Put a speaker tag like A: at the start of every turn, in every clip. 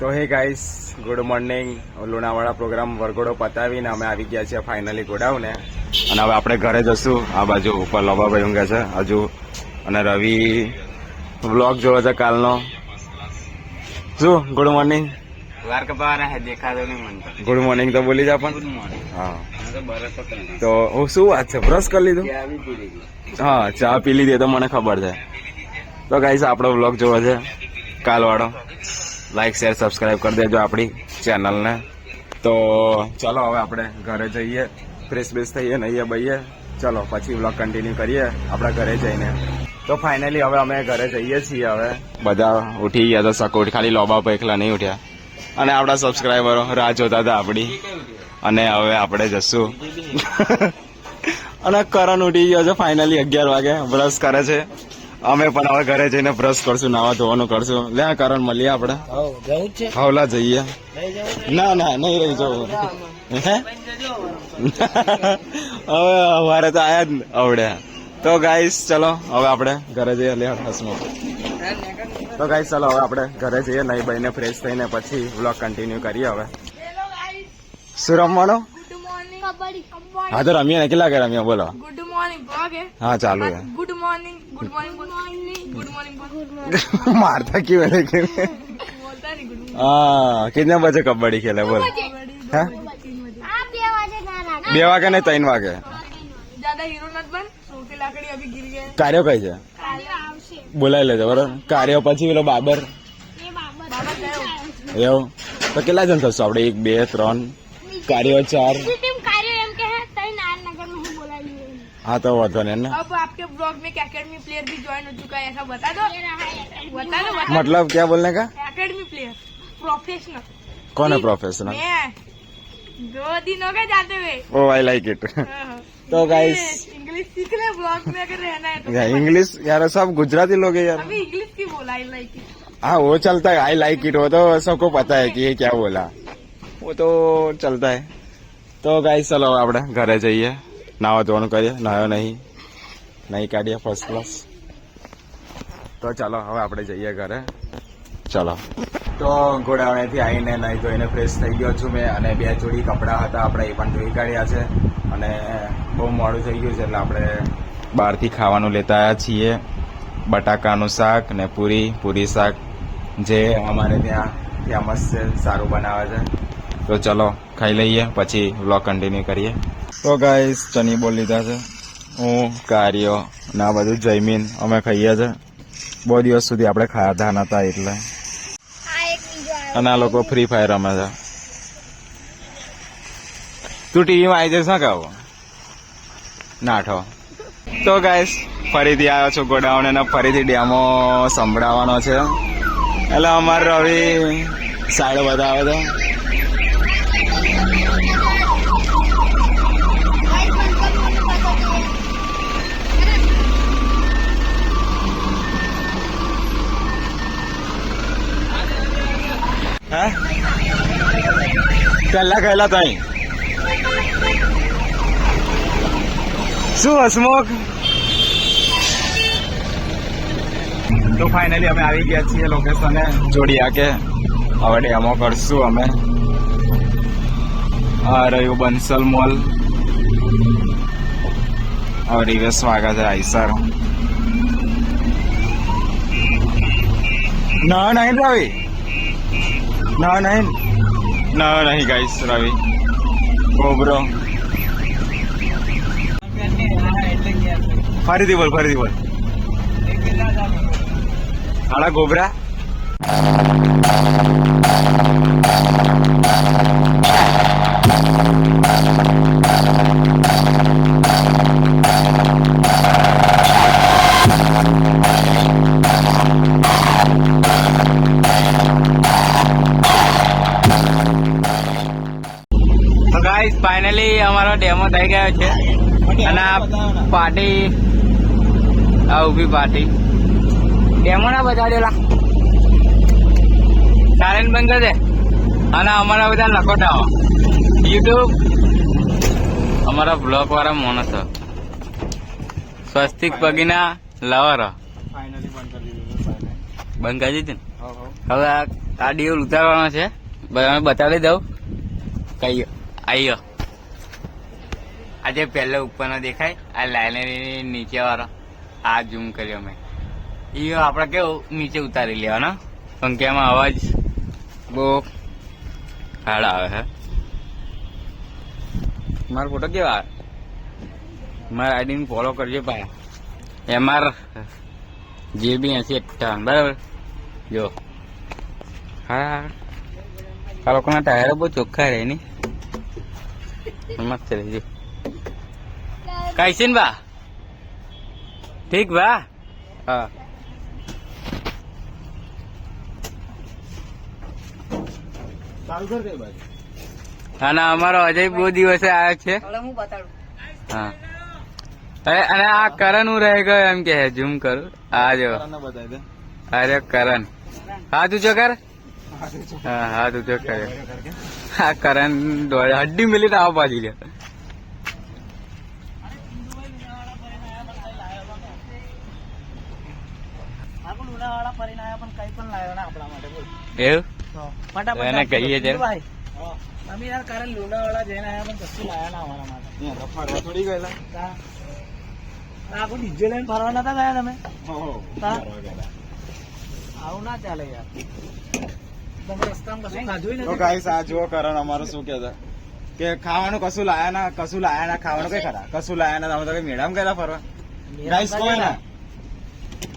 A: તો hey guys good morning Lunawada programme વરઘોડો પતાવીને અમે આવી ગયા છીએ ફાઇનલી ગોડાઉને. અને હવે આપણે ઘરે જશું. આ બાજુ ઉપર લોબાભાઈ ઊંઘે છે હજુ. અને રવિ વ્લોગ જોયો છે કાલનો. શું? ગુડ મોર્નિંગ ગુડ મોર્નિંગ તો બોલી જા પણ. હા.
B: તો
A: હું શું વાત છે? બ્રશ કરી લીધું? હા ચા પી લીધી તો મને ખબર છે. તો ગાઈસ આપણો વ્લોગ જોવો છે કાલવાળો. લાઈક શેર સબસ્ક્રાઈબ કરી દેજો આપણી ચેનલને તો ચલો હવે આપણે ઘરે જઈએ ફ્રેશ બ્રેશ થઈએ નહીએ બહીએ ચલો, પછી વ્લોગ કન્ટિન્યુ કરીએ, આપણા ઘરે જઈને. તો ફાઇનલી હવે અમે ઘરે જઈએ છીએ હવે. બધા ઉઠી ગયા તો સકોટ ખાલી લોબા પર એકલા નહીં ઉઠ્યા. અને આપણા સબસ્ક્રાઈબરો રાહ જોતા હતા આપણી. અને હવે આપણે જશું. અને કરણ ઉઠી ગયો છે ફાઇનલી અગિયાર વાગે. બ્રશ કરે છે. અમે પણ હવે ઘરે જઈને બ્રશ કરશું નાવા ધોવાનું કરશું. લે કારણ મળીએ આપણે. હવલા જઈએ. ના? ના નહીં રહી જવું. હે? હવે અમારે તો આયા જ ને આવડે. તો ગાઈસ ચલો હવે આપણે ઘરે જઈએ લે હસમો તો ગાઈસ ચલો હવે આપણે ઘરે જઈએ નહીં બહીને ફ્રેશ થઈને પછી વ્લોગ કન્ટિન્યુ કરીએ હવે. શું રમવાનું? હા તો રમીએ ને. કેટલા કે રમીએ? બોલો.
C: ગુડ મોર્નિંગ
A: હા ચાલુ
C: ગુડ મોર્નિંગ
A: મારતા मॉर्निंग गुड હા કેટલા क्यों કબડ્ડી
C: ખેલે
A: બોલ.
C: कितने બે વાગે ને
A: ત્રણ વાગે? કાર્યો કઈ છે? બોલાવી લેજો બરાબર. કાર્યો પછી પેલો બાબર. એવું? તો કેટલા જણ થશો આપણે? એક બે ત્રણ. કાર્યો ચાર.
C: लिए
A: હા તો વાંધો નહીં ને
C: अब आपके ब्लॉग में एक एकेडमी प्लेयर भी ज्वाइन हो चुका है ऐसा बता दो बता दो बता
A: मतलब क्या बोलने का
C: एकेडमी प्लेयर प्रोफेशनल
A: कौन है प्रोफेशनल
C: मैं दो दिन हो गए जाते हुए
A: ओ आई लाइक इट तो गाइस
C: इंग्लिश सीख ले ब्लॉग में अगर रहना है तो
A: इंग्लिश यार सब गुजराती लोग हैं यार
C: अभी इंग्लिश की बोला आई लाइक
A: हाँ वो चलता है आई लाइक इट वो तो सबको पता है कि ये क्या बोला वो तो चलता है તો ગાઈસ ચલો હવે આપણે ઘરે જઈએ નાવા ધોવાનું કરીએ, નાયો નહીં નહીં કાઢીએ ફર્સ્ટ ક્લાસ તો ચાલો, હવે આપણે જઈએ ઘરે. ચલો. તો ઘોડાવણેથી આવીને નહીં ધોઈને ફ્રેશ થઈ ગયો છું મેં અને બે જોડી કપડાં હતા, આપણે એ પણ ધોઈ કાઢ્યા છે અને બહુ મોડું થઈ ગયું છે એટલે આપણે બહારથી ખાવાનું લેતા આવ્યા છીએ. બટાકાનું શાક ને પૂરી પૂરી શાક જે અમારે ત્યાં ફેમસ છે સારું બનાવે છે. તો ચલો, ખાઈ લઈએ, પછી વ્લોગ કન્ટિન્યુ કરીએ. તો ગાઈસ ચની બોલ લીધા છે. હું કાર્યો ને આ બધું જયમીન અમે ખાઈએ છે. બહુ દિવસ સુધી આપણે ખાધા નતા એટલે. અને આ લોકો ફ્રી ફાયર રમે છે. તું ટીવીમાં આવી જઈશ ના કહો? નાઠો તો ગાઈસ ફરીથી આવ્યો છું ગોડાઉન અને ફરીથી ડેમો સંભળાવવાનો છે. એટલે અમારે રવિ સાડો બતાવે છે. હે? પહેલા ગયેલા તઈ શું હસમુખ? તો ફાઇનલી અમે આવી ગયા છીએ લોકેશને જોડિયા કે. હવે ડેમો કરશું અમે. આ રહ્યું બંસલ મોલ. હવે રિવેશ સ્વાગત આઈસર ના નહીં રવિ ના નહીં ના નહીં ગાઈસ રવિ ગોબરો ફરીથી બોલ ફરીથી બોલ. હાડા ગોબરા.
B: આ પાર્ટી આ ઊભી પાર્ટી. એમાં ના બતાડેલા સારેન બંધ છે. અને અમારા બધા લખોટાઓ. યુટ્યુબ. અમારા બ્લોક વાળા માણસો સ્વસ્તિક પગીના લવર.
A: બંધ કરી દીધું હવ
B: આ ડીઓલ ઉતારવાનો છે. બતાવી દઉં. કઈ આયો આજે પહેલો ઉપરનો દેખાય. આ લાઇનરી નીચે વાળો. આ ઝૂમ કર્યો મેં. એ આપણે કેવું? નીચે ઉતારી લેવાનો. પંખ્યામાં અવાજ બહુ હાડ આવે છે મારો ફોટો કેવા મારા આઈડી ફોલો કરજો ભાઈ. એમઆર જે બી એસી અઠ્ઠાવન બરાબર? જો. હા. આ લોકોના ટાયરો બહુ ચોખ્ખા રહે ની. મસ્ત રહેજો. ઠીક બા? હા.
A: ચાલુ કર
B: અને અમારો અજય બહુ દિવસે આવ્યો છે.
C: હું બતાડું.
B: હા. અરે અને આ કરણ હું રહી ગયો એમ કે ઝૂમ કરું. આ જો.
A: કરણને બતાવી દે.
B: અરે કરણ. હા તું જો કર. હા હા તું જો કર. હા કરણ હડ્ડી મિલી આવ પાછી લે
D: આપણે ફરીને આવ્યા પણ કઈ પણ લાવ્યો ના આપણા માટે બોલ.
B: એવું?
D: ફટાફટ
B: એને કહીએ છે.
D: ભાઈ. અમે યાર કારણ લુણાવાડા જઈને આવ્યા પણ કશું લાવ્યા ના અમારા માટે.
A: રફાડવા થોડી ગયેલા.
D: તા. તા આખું ડીજે લઈને ફરવા નતા ગયા તમે?
A: ઓહો,
D: હા?
A: ફરવા ગયેલા.
D: આવું ના ચાલે યાર. તમે રસ્તામાં કશું ખાધું
A: તો ગાઈસ આ જુઓ કરણ અમારું શું કહેતા. કે ખાવાનું કશું લાયા ના કશું લાયા ના ખાવાનું કઈ ખરા? કશું લાયા ના તમે તો કઈ ગયેલા ફરવા? ગાઈસ કોઈ ના.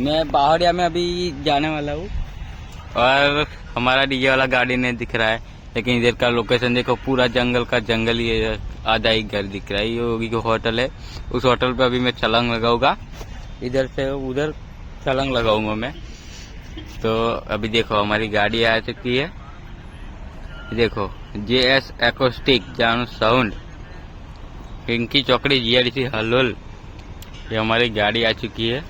B: मैं बावड़िया में अभी जाने वाला हूँ। और हमारा डीजे वाला गाड़ी नहीं दिख रहा है, लेकिन इधर का लोकेशन देखो, पूरा जंगल का जंगल ही आधा ही घर दिख रहा है। ये होगी जो होटल है, उस होटल पे अभी मैं छलांग लगाऊँगा। इधर से उधर छलांग लगाऊँगा मैं। तो अभी देखो, हमारी गाड़ी आ चुकी है। देखो J S acoustic Janu sound Pinki चौकड़ी जीआरसी हलोल ये हमारी गाड़ी आ चुकी है।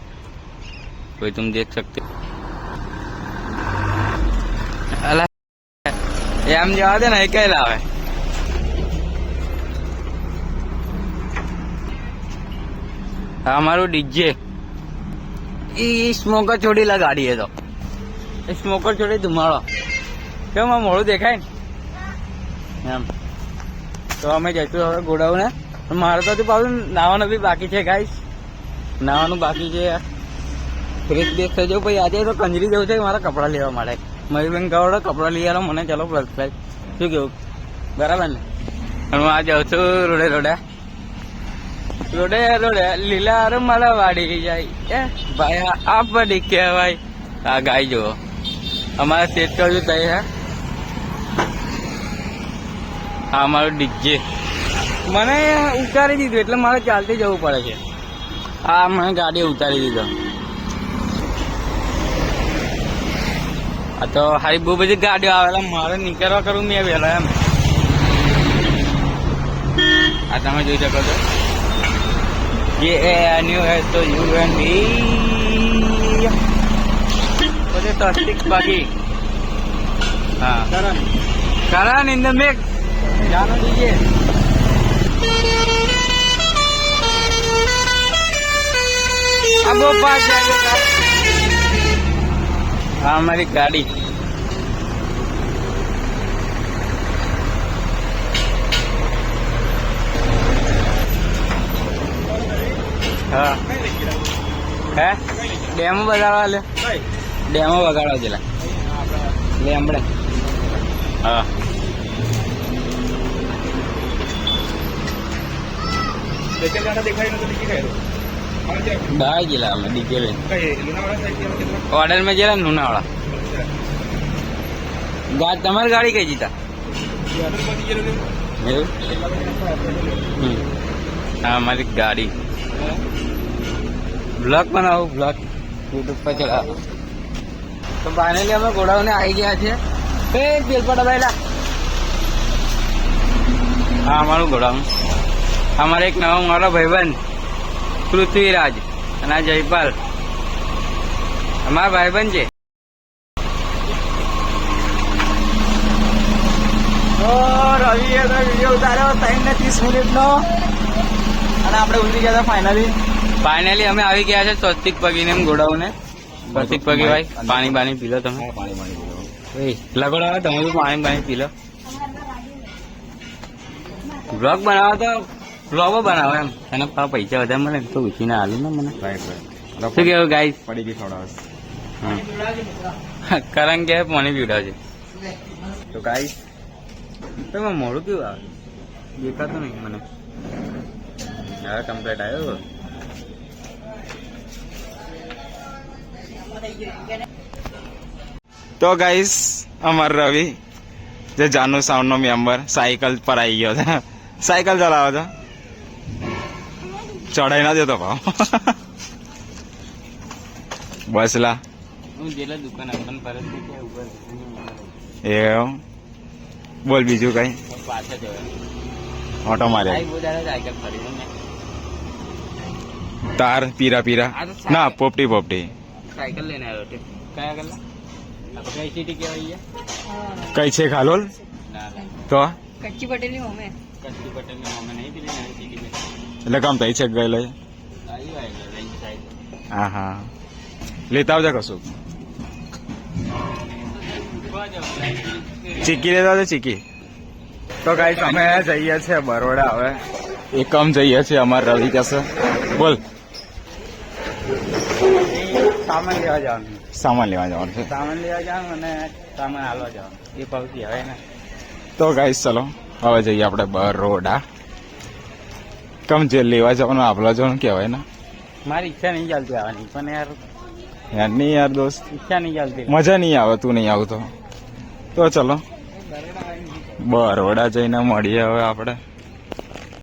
B: कोई तुम देख सकते हो अला ये हम जवा दे ना कह लावे हमारो डीजे स्मोकर छोड़ी ला गाड़ी है तो સ્મોકર જોડે ધુમાડો કેમ આ મોડું દેખાય ને એમ તો અમે જઈશું હવે ગોડાઉને મારે તો હજુ પાછું નાવાનું બી બાકી છે ગાઈસ નાવાનું બાકી છે યાર ફ્રેશ બેસ થઈ જવું પછી આજે તો કંજરી જવું છે મારા કપડાં લેવા માટે. મયુરબેન કવડો કપડાં લઈ આવ્યો મને ચાલો પ્લસ શું કેવું? બરાબર ને? હું આ જાઉં છું રોડે રોડે. રોડે રોડે લીલા રમાડા વાડી જાય. એ ભાઈ, આ પડી કહેવાય. આ ગાય જુઓ. અમારે સેટ કરજો તય હે. આ અમારું ડીજે. મને ઉતારી દીધું, એટલે મારે ચાલતી જવું પડે છે. આ મને ગાડી ઉતારી દીધો. આ તો હારી બહુ બધી ગાડીઓ આવેલા મારે નીકળવા કરું મેં વહેલા એમ. આ તમે જોઈ શકો છો. જે એ ન્યુ હે તો યુ એન બી. બધે તો સિક્સ બાકી. હા.
A: કરણ.
B: ઇન ધ મેક જાનો દીજે. આ બહુ પાછા આ અમારી ગાડી હા. હે? ડેમો બગાડવા લે? ડેમો બગાડવા જેલા લેમડે હા.
A: દેખાય
B: બહાર ગયેલા અમે, ડીજે
A: લુણાવાડા
B: ઓર્ડરમાં ગયેલા લુણાવાળા. ગાડી તમારી ગાડી કઈ જીતા? હા, અમારી ગાડી. બ્લોક બનાવો, બ્લોક. યુટ્યુબ પર ચડાવો. તો ફાઇનલી અમે ગોડાઉને આવી ગયા છે એ બેલપા દબાયેલા. હા, અમારું ગોડાઉન અમારે એક નવો મારો ભાઈબંધ. પૃથ્વીરાજ અને આ જયપાલ. અમારા ભાઈબંધ છે.
A: રવિએ તો વીડિયો ઉતાર્યો ત્રણ ને ત્રીસ મિનિટનો. અને આપણે ઉતરી ગયા હતા ફાઇનલી
B: ફાઇનલી અમે આવી ગયા છે સ્વસ્તિક પગીને એમ ગોડાઉને. સ્વસ્તિક પગી ભાઈ પાણી પાણી પી લો તમે?
A: પાણી પાણી
B: લગોડો આવે તમે પાણી પાણી પી લો બ્લોગ બનાવો તો બ્લોગો બનાવો એમ. એને પાછા પૈસા વધારે મળે તો ઉછીને હાલું ને મને. શું કેવું ગાઈસ
A: પડી ગઈ ખવડાવે
B: કારણ કે મને પીવડાવ છે તો ગાઈસ તો મોડું કેવું આવે દેખાતું નહીં મને. હવે કમ્પ્લેટ આવ્યો
A: તો. ગાઈસ અમાર રવિ જે જાનુ સાઉન્ડ નો મેમ્બર સાયકલ પર આવી ગયો છે. સાયકલ ચલાવે છે? ચડાઈ ના દેતો ભાવ બસ લા.
B: હું જેલા દુકાન આપણને પરત કે ઉપર
A: એવું? બોલ બીજું કઈ? ઓટો મારે તાર પીરા પીરા.
B: તો.
A: ના પોપટી પોપટી.
B: સાયકલ લઈને આવ્યો તે કયા કલા કઈ
A: છે ખાલોલ?
B: ના ના.
A: તો?
C: કચ્ચી
A: એટલે કામ તઈ છે ગયેલો છે?
B: આવી રેન્જ સાઈડ
A: હા હા. લેતા આવજો કશું ચીકી લેતા આવજો ચીકી. તો ગાઈસ અમે જઈએ છીએ બરોડા હવે. એકમ જઈએ છીએ અમાર રવિ કહેશે બોલ.
B: સામાન લેવા જવાનું.
A: સામાન લેવા જવાનું છે.
B: સામાન લેવા જવાનું અને સામાન હાલવા જવાનું. એ ભાવથી હવે ને.
A: તો ગાઈસ ચલો. હવે જઈએ આપણે બરોડા. કમ જે લેવા જવાનું આપલા જવાનું કહેવાય ને.
B: મારી ઈચ્છા નહીં ચાલતી આવવાની પણ યાર
A: યાર નહીં યાર દોસ્ત.
B: ઈચ્છા નહીં ચાલતી.
A: મજા નહીં આવે તું નહીં આવતો. તો ચલો. બરોડા જઈને મળીએ હવે આપણે.